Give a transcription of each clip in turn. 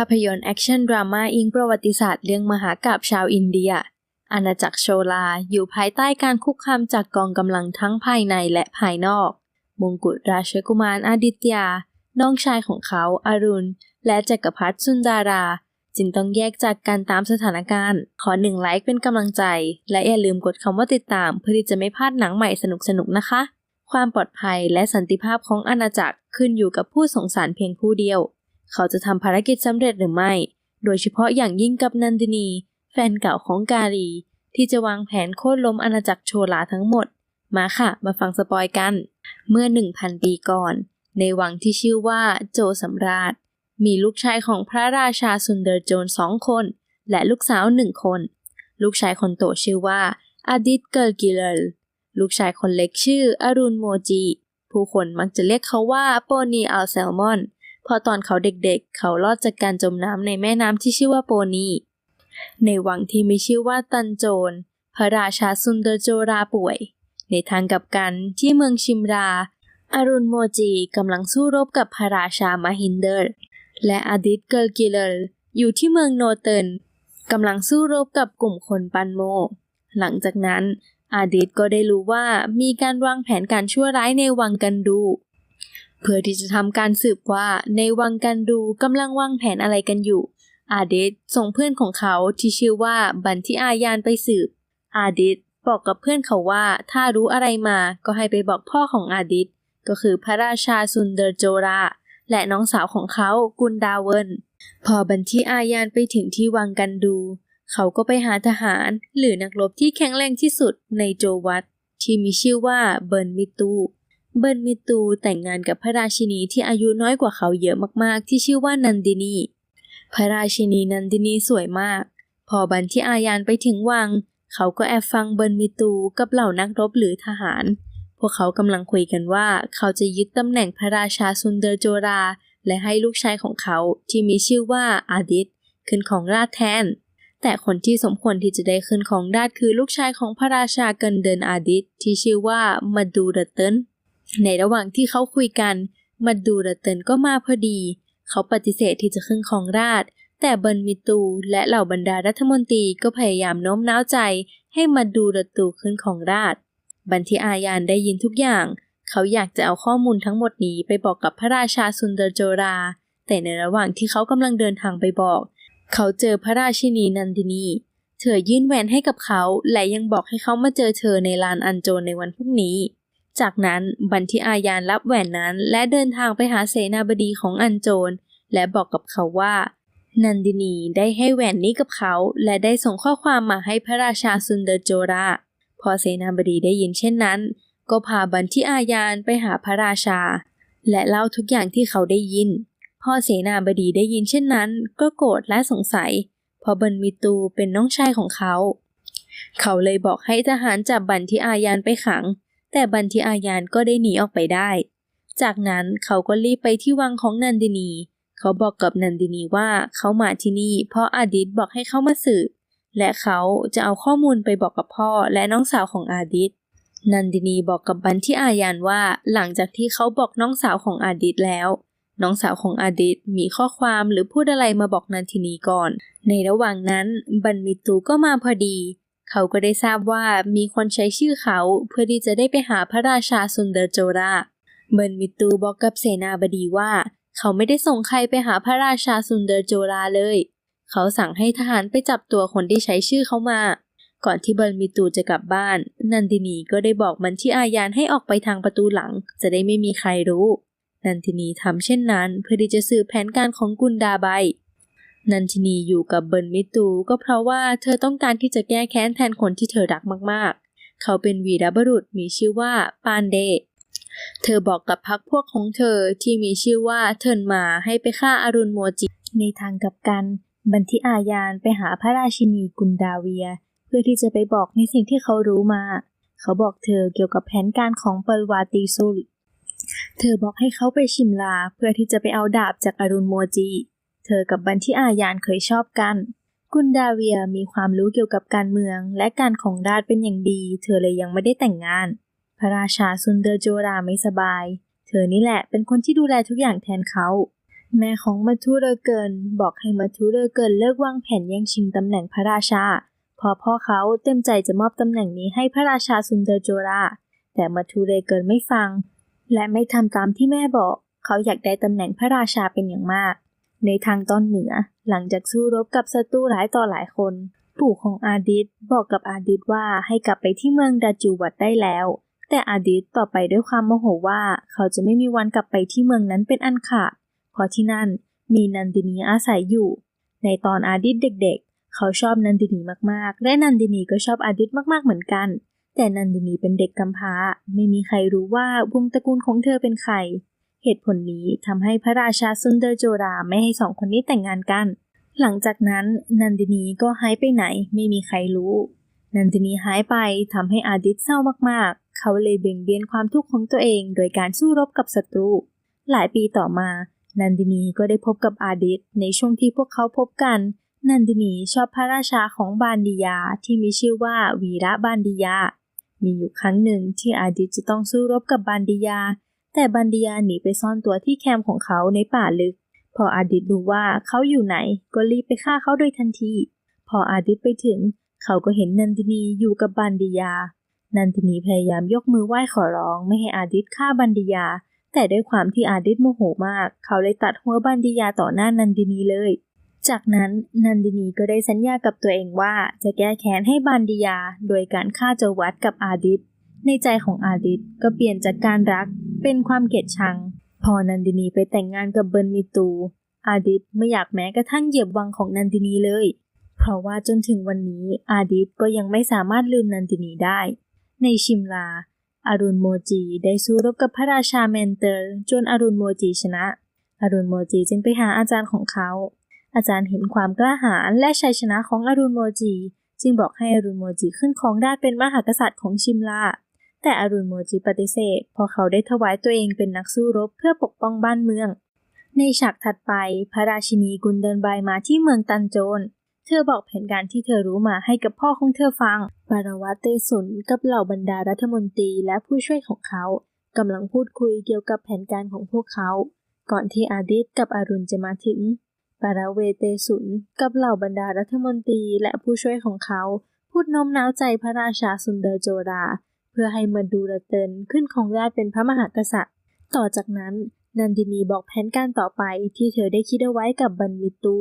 าพยนตร์แอคชั่นดราม่าอิงประวัติศาสตร์เรื่องมหากาบชาวอินเดีย อาณาจักรโชลาอยู่ภายใต้การคุกคามจากกองกำลังทั้งภายในและภายนอก มงกุฎราชกุมารอาดิตยา น้องชายของเขาอารุณ และจักรพรรดิสุนดารา จึงต้องแยกจากกันตามสถานการณ์ ขอหนึ่งไลค์เป็นกำลังใจ และอย่าลืมกดคำว่าติดตามเพื่อที่จะไม่พลาดหนังใหม่สนุกๆนะคะ ความปลอดภัยและสันติภาพของอาณาจักรขึ้นอยู่กับผู้สงสารเพียงผู้เดียว เขาจะทำภารกิจสำเร็จหรือไม่ โดยเฉพาะอย่างยิ่งกับนันดินี แฟนเก่าของกาลี ที่จะวางแผนโค่นล้มอาณาจักรโชลาทั้งหมด มาค่ะ มาฟังสปอยกัน เมื่อ 1,000 ปีก่อน ในวังที่ชื่อว่าโจสำราญมีลูกชายของพระราชาซุนเดอร์โจนสองคน และลูกสาวหนึ่งคน ลูกชายคนโตชื่อว่าอาดิตเกิลกิเลลลูกชายคนเล็กชื่ออรุณโมจีผู้คนมักจะเรียกเขาว่าโปนีอัลแซลมอน พอตอนเขาเด็กๆ เขารอดจากการจมน้ำในแม่น้ำที่ชื่อว่าโปนี ในวังที่มีชื่อว่าตันโจน พระราชาซุนเดอร์โจราป่วย ในทางกลับกันที่เมืองชิมราอรุณโมจีกำลังสู้รบกับพระราชามาฮินเดอร์ และอาดิตเกิลกิเลลอยู่ที่เมืองโนเตินกำลังสู้รบกับกลุ่มคนปันโม หลังจากนั้น อาดิตก็ได้รู้ว่ามีการวางแผนการชั่วร้ายในวังกันดู เพื่อที่จะทำการสืบว่าในวังกันดูกำลังวางแผนอะไรกันอยู่ อาเดตส่งเพื่อนของเขาที่ชื่อว่าบันทิอายานไปสืบ อาเดตบอกกับเพื่อนเขาว่าถ้ารู้อะไรมาก็ให้ไปบอกพ่อของอาดิตก็คือพระราชาซุนเดอร์โจรา และน้องสาวของเขากุนดาเวนพอบันทิอายานไปถึงที่วังกันดู เขาก็ไปหาทหารหรือนักรบที่แข็งแรงที่สุดในโจวัตที่มีชื่อว่าเบิร์นมิตู เบิร์นมิตูแต่งงานกับพระราชินีที่อายุน้อยกว่าเขาเยอะมากๆ ที่ชื่อว่านันดินี พระราชินีนันดินีสวยมาก พอบันทิอายานไปถึงวัง เขาก็แอบฟังเบิร์นมิตูกับเหล่านักรบหรือทหาร พวกเขากำลังคุยกันว่าเขาจะยึดตำแหน่งพระราชาซุนเดอร์โจรา และให้ลูกชายของเขาที่มีชื่อว่าอาดิตขึ้นของราชแทน แต่คนที่สมควรที่จะได้ขึ้นของราชคือลูกชายของพระราชากันเดินอาดิตที่ชื่อว่ามาดูรเตน ในระหว่างที่เขาคุยกัน มาดูรเตินก็มาพอดี เขาปฏิเสธที่จะขึ้นของราช แต่เบิร์นมิตูและเหล่าบรรดารัฐมนตรีก็พยายามโน้มน้าวใจ ให้มาดูรตูขึ้นของราช บันทิอายานได้ยินทุกอย่าง เขาอยากจะเอาข้อมูลทั้งหมดนี้ไปบอกกับพระราชาซุนเดอร์โจรา แต่ในระหว่างที่เขากำลังเดินทางไปบอก เขาเจอพระราชินีนันดินีเธอยื่นแหวนให้กับเขา และยังบอกให้เขามาเจอเธอในลานอันโจนในวันพรุ่งนี้ จากนั้นบันทิอายานรับแหวนนั้น และเดินทางไปหาเสนาบดีของอันโจนและบอกกับเขาว่า นันดินีได้ให้แหวนนี้กับเขา และได้ส่งข้อความมาให้พระราชาซุนเดอร์โจรา พอเสนาบดีได้ยินเช่นนั้น ก็พาบันทิอายานไปหาพระราชา และเล่าทุกอย่างที่เขาได้ยิน พอเสนาบดีได้ยินเช่นนั้น ก็โกรธและสงสัยเพราะบันมิตูเป็นน้องชายของเขา เขาเลยบอกให้ทหารจับบันทิอายานไปขัง แต่บันทิอายานก็ได้หนีออกไปได้ จากนั้นเขาก็รีบไปที่วังของนันดินี เขาบอกกับนันดินีว่าเขามาที่นี่ เพราะอาดิตบอกให้เขามาสืบ และเขาจะเอาข้อมูลไปบอกกับพ่อและน้องสาวของอาดิต นันดินีบอกกับบันทิอายานว่าหลังจากที่เขาบอกน้องสาวของอาดิตแล้วน้องสาวของอาดิตมีข้อความหรือพูดอะไรมาบอกนันทินีก่อน ในระหว่างนั้น บันมิตูก็มาพอดี เขาก็ได้ทราบว่ามีคนใช้ชื่อเขาเพื่อที่จะได้ไปหาพระราชาซุนเดอร์โจราเบิร์นมิตูบอกกับเสนาบดีว่า เขาไม่ได้ส่งใครไปหาพระราชาซุนเดอร์โจราเลย เขาสั่งให้ทหารไปจับตัวคนที่ใช้ชื่อเขามา ก่อนที่เบิร์นมิตูจะกลับบ้าน นันดินีก็ได้บอกมันที่อายานให้ออกไปทางประตูหลัง จะได้ไม่มีใครรู้ นันทินีทำเช่นนั้น เพื่อที่จะสืบแผนการของกุนดาไบ นันทินีอยู่กับเบิร์นมิตูก็เพราะว่าเธอต้องการที่จะแก้แค้นแทนคนที่เธอรักมากๆ เขาเป็นวีรบุรุษมีชื่อว่าปานเด เธอบอกกับพักพวกของเธอที่มีชื่อว่าเทินมาให้ไปฆ่าอารุณโมจิ ในทางกับกัน บันทิอายานไปหาพระราชินีกุนดาเวีย เพื่อที่จะไปบอกในสิ่งที่เขารู้มา เขาบอกเธอเกี่ยวกับแผนการของเปิรวาตีซุลเธอบอกให้เขาไปชิมลาเพื่อที่จะไปเอาดาบจากอารุณโมจิ เธอกับบันทิอายานเคยชอบกัน กุนดาเวียมีความรู้เกี่ยวกับการเมืองและการของราชเป็นอย่างดี เธอเลยยังไม่ได้แต่งงาน พระราชาซุนเดอร์โจราไม่สบาย เธอนี่แหละเป็นคนที่ดูแลทุกอย่างแทนเขา แม่ของมัทุเรเกินบอกให้มัทุเรเกินเลิกวางแผนแย่งชิงตำแหน่งพระราชาเพอพ่อเขาเต็มใจจะมอบตำแหน่งนี้ให้พระราชาซุนเดอร์โจราแต่มัทุเรเกินไม่ฟัง และไม่ทำตามที่แม่บอก เขาอยากได้ตำแหน่งพระราชาเป็นอย่างมาก ในทางตอนเหนือ หลังจากสู้รบกับศัตรูหลายต่อหลายคน ปู่ของอาดิตบอกกับอาดิตว่าให้กลับไปที่เมืองดาจูวัดได้แล้ว แต่อาดิตต่อไปด้วยความโมโหว่าเขาจะไม่มีวันกลับไปที่เมืองนั้นเป็นอันขาด เพราะที่นั่นมีนันดินีอาศัยอยู่ ในตอนอาดิตเด็กๆ เขาชอบนันดินีมากๆ และนันดินีก็ชอบอาดิตมากๆเหมือนกัน แต่นันดินีเป็นเด็กกำพร้า ไม่มีใครรู้ว่าวงตระกูลของเธอเป็นใคร เหตุผลนี้ทำให้พระราชาซุนเดอร์โจราไม่ให้สองคนนี้แต่งงานกัน หลังจากนั้นนันดินีก็หายไปไหนไม่มีใครรู้ นันดินีหายไปทำให้อาดิตเศร้ามากๆ เขาเลยเบ่งเบนความทุกข์ของตัวเองโดยการสู้รบกับศัตรู หลายปีต่อมา นันดินีก็ได้พบกับอาดิตในช่วงที่พวกเขาพบกัน นันดินีชอบพระราชาของบานดิยาที่มีชื่อว่าวีระบานดิยา มีอยู่ครั้งหนึ่งที่อาดิตจะต้องสู้รบกับบานดิยา แต่บานดิยาหนีไปซ่อนตัวที่แคมป์ของเขาในป่าลึก พออาดิตรู้ว่าเขาอยู่ไหนก็รีบไปฆ่าเขาโดยทันที พออาดิตไปถึง เขาก็เห็นนันดินีอยู่กับบันดิยา นันดินีพยายามยกมือไหว้ขอร้องไม่ให้อาดิตฆ่าบันดิยา แต่ด้วยความที่อาดิตโมโหมาก เขาเลยตัดหัวบันดิยาต่อหน้านันดินีเลย จากนั้นนันดินีก็ได้สัญญากับตัวเองว่าจะแก้แค้นให้บันดิยา โดยการฆ่าเจวัดกับอาดิต ในใจของอาดิตก็เปลี่ยนจากการรักเป็นความเกลียดชัง พอนันดินีไปแต่งงานกับเบิร์นมิตู อาดิตไม่อยากแม้กระทั่งเหยียบวังของนันดินีเลย เพราะว่าจนถึงวันนี้อาดิตก็ยังไม่สามารถลืมนันดินีได้ ในชิมลาอารุณโมจีได้สู้รบกับพระราชาแมนเตอร์จนอารุณโมจีชนะ อารุณโมจีจึงไปหาอาจารย์ของเขา อาจารย์เห็นความกล้าหาญและชัยชนะของอารุณโมจี จึงบอกให้อารุณโมจีขึ้นครองราชเป็นมหากษัตริย์ของชิมลา แต่อรุณโมจีปฏิเสธเพราะเขาได้ถวายตัวเองเป็นนักสู้รบเพื่อปกป้องบ้านเมือง ในฉากถัดไป พระราชินีกุนเดินบายมาที่เมืองตันโจน เธอบอกแผนการที่เธอรู้มาให้กับพ่อของเธอฟัง ปารวัตเตสุนกับเหล่าบรรดารัฐมนตรีและผู้ช่วยของเขากำลังพูดคุยเกี่ยวกับแผนการของพวกเขา ก่อนที่อาดิตกับอารุณจะมาถึง ปาราเวเตสุนกับเหล่าบรรดารัฐมนตรีและผู้ช่วยของเขา พูดโน้มน้าวใจพระราชาสุนเดอร์โจรา พื่อให้มาดูระเตินขึ้นของราชเป็นพระมหากษัตริย์ ต่อจากนั้นนันดินีบอกแผนการต่อไปที่เธอได้คิดเอาไว้กับบันมิตู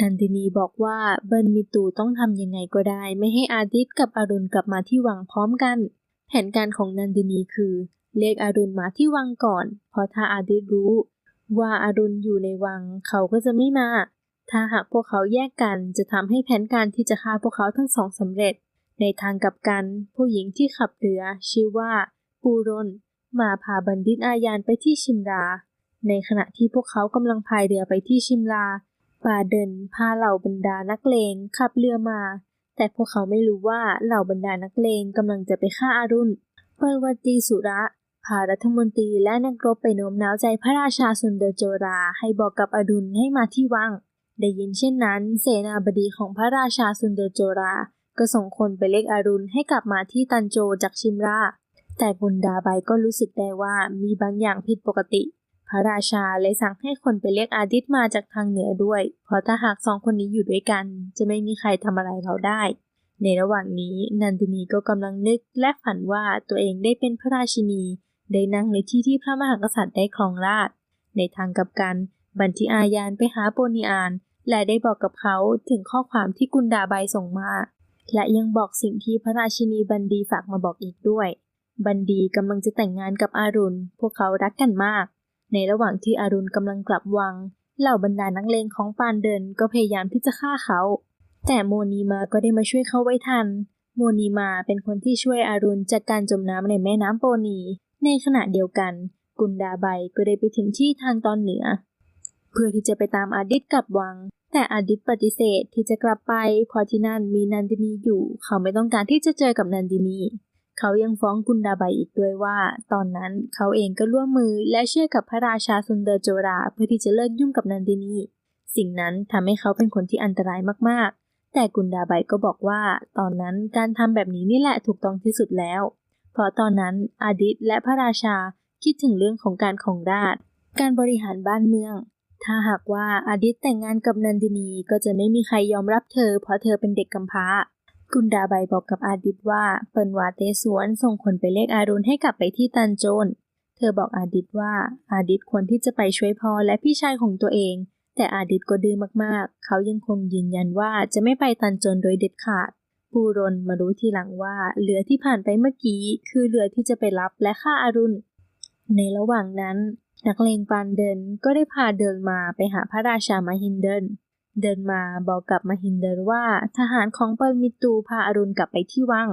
นันดินีบอกว่าบันมิตูต้องทำยังไงก็ได้ ไม่ให้อาดิตกับอารุณกลับมาที่วังพร้อมกัน แผนการของนันดินีคือเรียกอารุณมาที่วังก่อน เพราะถ้าอาดิตรู้ ว่าอารุณอยู่ในวังเขาก็จะไม่มา ถ้าหากพวกเขาแยกกันจะทำให้แผนการที่จะฆ่าพวกเขาทั้งสองสำเร็จ ในทางกลับกัน ผู้หญิงที่ขับเรือ ชื่อว่า ปูรน มาพาบัณฑิตอายานไปที่ชิมรา ในขณะที่พวกเขากำลังพายเรือไปที่ชิมลาปาเดินพาเหล่าบรรดานักเลงขับเรือมา แต่พวกเขาไม่รู้ว่าเหล่าบรรดานักเลงกำลังจะไปฆ่าอารุณเปรวัตีสุระ พารัฐมนตรีและนักรบไปโน้มน้าวใจพระราชาสุนเดอโจราให้บอกกับอดุลให้มาที่วัง ได้ยินเช่นนั้น เสนาบดีของพระราชาสุนเดอโจรา ก็ส่งคนไปเรียกอารุณให้กลับมาที่ตันโจจากชิมรา แต่กุนดาไบก็รู้สึกได้ว่ามีบางอย่างผิดปกติ พระราชาเลยสั่งให้คนไปเรียกอาดิตมาจากทางเหนือด้วย เพราะถ้าหากสองคนนี้อยู่ด้วยกัน จะไม่มีใครทำอะไรเขาได้ ในระหว่างนี้นันทินีก็กำลังนึกและฝันว่าตัวเองได้เป็นพระราชินี ได้นั่งในที่ที่พระมหากษัตริย์ได้ครองราชในทางกลับกันบันทิอายานไปหาโปนีอาน และได้บอกกับเขาถึงข้อความที่กุนดาไบส่งมา และยังบอกสิ่งที่พระราชินีบันดีฝากมาบอกอีกด้วย บันดีกำลังจะแต่งงานกับอารุณ พวกเขารักกันมาก ในระหว่างที่อารุณกำลังกลับวัง เหล่าบรรดานักเลงของปานเดินก็พยายามที่จะฆ่าเขา แต่โมนีมาก็ได้มาช่วยเขาไว้ทัน โมนีมาเป็นคนที่ช่วยอารุณจากการจมน้ำในแม่น้ำโปนี ในขณะเดียวกัน กุนดาไบก็ได้ไปถึงที่ทางตอนเหนือ เพื่อที่จะไปตามอาดิตกลับวังแต่อดิตปฏิเสธที่จะกลับไปเพราะที่นั่นมีนันดินีอยู่ เขาไม่ต้องการที่จะเจอกับนันดินี เขายังฟ้องกุนดาไบอีกด้วยว่า ตอนนั้นเขาเองก็ร่วมมือและเชื่อกับพระราชาซุนเดอร์โจราเพื่อที่จะเลิกยุ่งกับนันดินี สิ่งนั้นทำให้เขาเป็นคนที่อันตรายมากๆ แต่กุนดาไบก็บอกว่า ตอนนั้นการทำแบบนี้นี่แหละถูกต้องที่สุดแล้ว เพราะตอนนั้นอดิตและพระราชาคิดถึงเรื่องของการของราชการบริหารบ้านเมือง ถ้าหากว่าอาดิตแต่งงานกับนันดินีก็จะไม่มีใครยอมรับเธอ เพราะเธอเป็นเด็กกำพร้า กุนดาใบบอกกับอาดิตว่าเปิ่นวาเตสวนส่งคนไปเรียกอารุณให้กลับไปที่ตันโจน เธอบอกอาดิตว่าอาดิตควรที่จะไปช่วยพ่อและพี่ชายของตัวเอง แต่อาดิตก็ดื้อมากๆ เขายังคงยืนยันว่าจะไม่ไปตันโจนโดยเด็ดขาดปูรนมารู้ทีหลังว่าเรือที่ผ่านไปเมื่อกี้ คือเรือที่จะไปรับและฆ่าอารุณ ในระหว่างนั้น นักเลงปานเดินก็ได้พาเดินมาไปหาพระราชามาฮินเดินเดินมาบอกกับมาฮินเดินว่าทหารของเปิลมิตูพาอารุณกลับไปที่วัง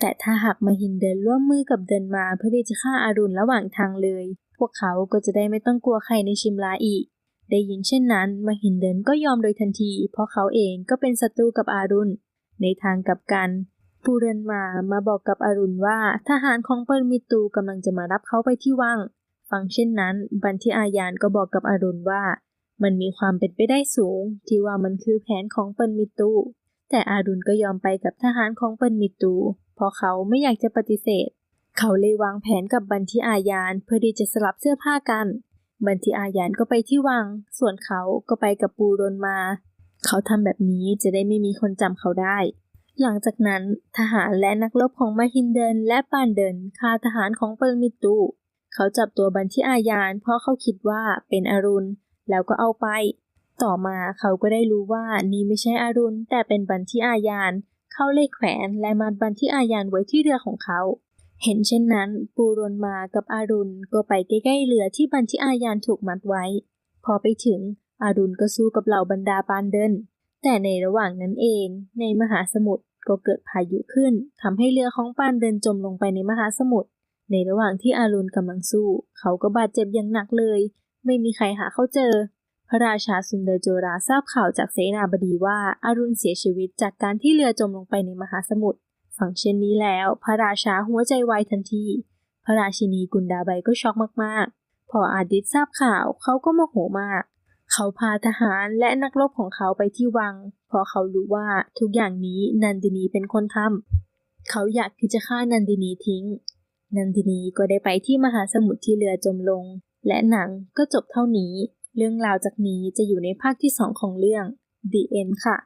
แต่ถ้าหากมาฮินเดินร่วมมือกับเดินมาเพื่อที่จะฆ่าอารุณระหว่างทางเลย พวกเขาก็จะได้ไม่ต้องกลัวใครในชิมลาอีก ได้ยินเช่นนั้นมาฮินเดินก็ยอมโดยทันที เพราะเขาเองก็เป็นศัตรูกับอารุณ ในทางกลับกันปูเรนมามาบอกกับอารุณว่าทหารของเปิลมิตูกำลังจะมารับเขาไปที่วัง ฟังเช่นนั้น บันทิอายานก็บอกกับอารุณว่า มันมีความเป็นไปได้สูง ที่ว่ามันคือแผนของเปิลมิตู แต่อารุณก็ยอมไปกับทหารของเปิลมิตู เพราะเขาไม่อยากจะปฏิเสธ เขาเลยวางแผนกับบันทิอายานเพื่อที่จะสลับเสื้อผ้ากัน บันทิอายานก็ไปที่วัง ส่วนเขาก็ไปกับปูรนมา เขาทำแบบนี้จะได้ไม่มีคนจำเขาได้หลังจากนั้นทหารและนักรบของมาฮินเดินและปานเดินฆ่าทหารของเปิลมิตู เขาจับตัวบันทิอายาน เพราะเขาคิดว่าเป็นอรุณ แล้วก็เอาไป ต่อมาเขาก็ได้รู้ว่านี่ไม่ใช่อรุณ แต่เป็นบันทิอายาน เขาเลยแขวนและมัดบันทิอายานไว้ที่เรือของเขา เห็นเช่นนั้น ปูรนมากับอารุณก็ไปใกล้ๆเรือที่บันทิอายานถูกมัดไว้ พอไปถึงอารุณก็สู้กับเหล่าบรรดาปานเดิน แต่ในระหว่างนั้นเอง ในมหาสมุทรก็เกิดพายุขึ้นทำให้เรือของปานเดินจมลงไปในมหาสมุทร ในระหว่างที่อารุณกำลังสู้ เขาก็บาดเจ็บอย่างหนักเลย ไม่มีใครหาเขาเจอ พระราชาสุนเดอร์โจราทราบข่าวจากเสนาบดีว่าอารุณเสียชีวิตจากการที่เรือจมลงไปในมหาสมุทรฟังเช่นนี้แล้ว พระราชาหัวใจวายทันที พระราชินีกุนดาไบก็ช็อกมากๆ พออาดิตทราบข่าวเขาก็โมโหมาก เขาพาทหารและนักรบของเขาไปที่วังเพราะเขารู้ว่าทุกอย่างนี้นันดินีเป็นคนทำเขาอยากที่จะฆ่านันดินีทิ้ง นันทินีก็ได้ไปที่มหาสมุทรที่เรือจมลง และหนังก็จบเท่านี้ เรื่องราวจากนี้จะอยู่ในภาคที่สองของเรื่อง The End ค่ะ